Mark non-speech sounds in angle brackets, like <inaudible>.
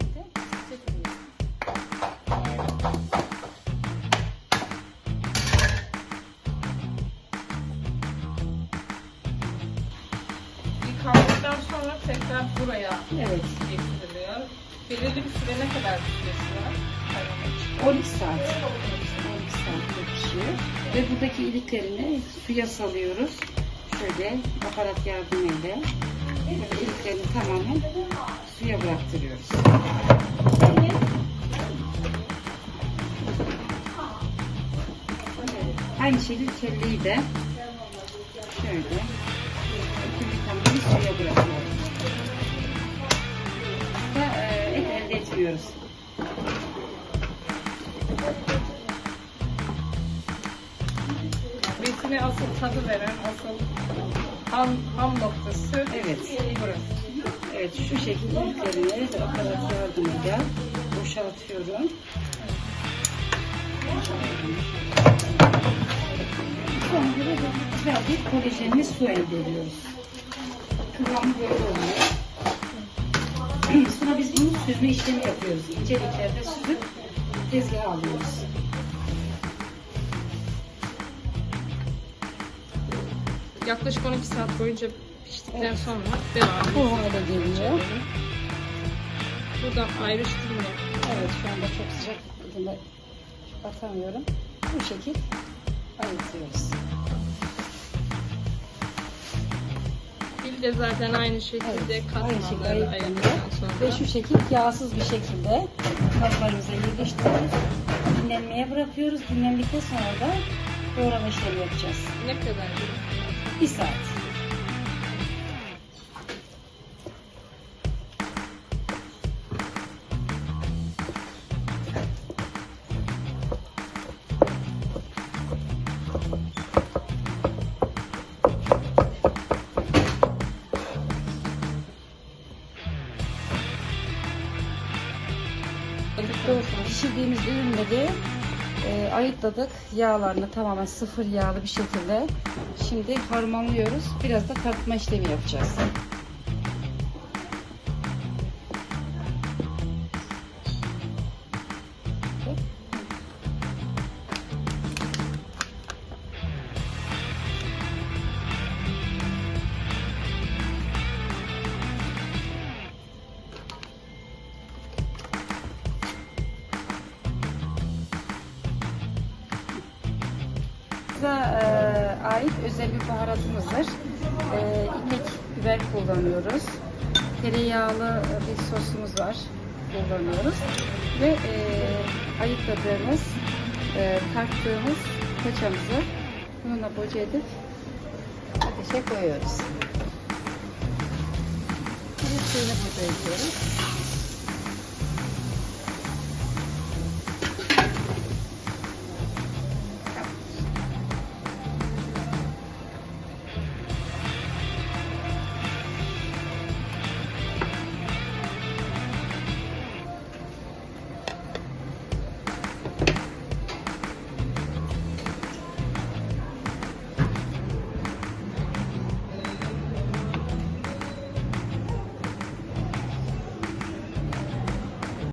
şekli çekiliyor. Yıkandıktan sonra tekrar buraya evet. getiriliyor. Belirli bir süre ne kadar pişiyor? 12 saat. 12 saatte pişiyor. Ve buradaki iliklerini suya salıyoruz. Şöyle baharat yardımıyla böyle iliklerini tamamen suya bıraktırıyoruz. Aynı şekilde kelleyi de şöyle ikinci tamamen suya bırakıyoruz. Da e, et elde etmiyoruz. Besine asıl tadı veren, asıl ham, ham noktası Evet. burası. Evet şu şekilde iliklerini de aparat yardımıyla boşaltıyorum. Sonra güzel bir kolajenli su elde ediyoruz. Kıvamı böyle oluyor. <clears throat> Sonra biz bunu süzme işlemi yapıyoruz. İnceliklerde süzüp tezgaha alıyoruz. Yaklaşık 12 saat boyunca piştikten sonra devam Bu ediyoruz. hale geliyor. Buradan ayrıştırma. Evet şu anda çok sıcak Bunu atamıyorum. Bu şekil ayıtıyoruz. Fil de zaten aynı şekilde Evet, katmanları ayırdıktan sonra. Ve şu şekil yağsız bir şekilde kaplarımıza yerleştirip dinlenmeye bırakıyoruz. Dinlendikten sonra da doğrama işlemi yapacağız. Ne kadar? Bir saat. Pişirdiğimiz ürünleri e, ayıtladık. Yağlarını tamamen sıfır yağlı bir şekilde. Şimdi harmanlıyoruz. Biraz da tartma işlemi yapacağız. Bize e, ait özel bir baharatımızdır. E, ipek biber kullanıyoruz. Tereyağlı bir sosumuz var. Kullanıyoruz. Ve e, ayıkladığımız, e, tarttığımız paçamızı bununla boca edip ateşe koyuyoruz. Suyunu boca ediyoruz.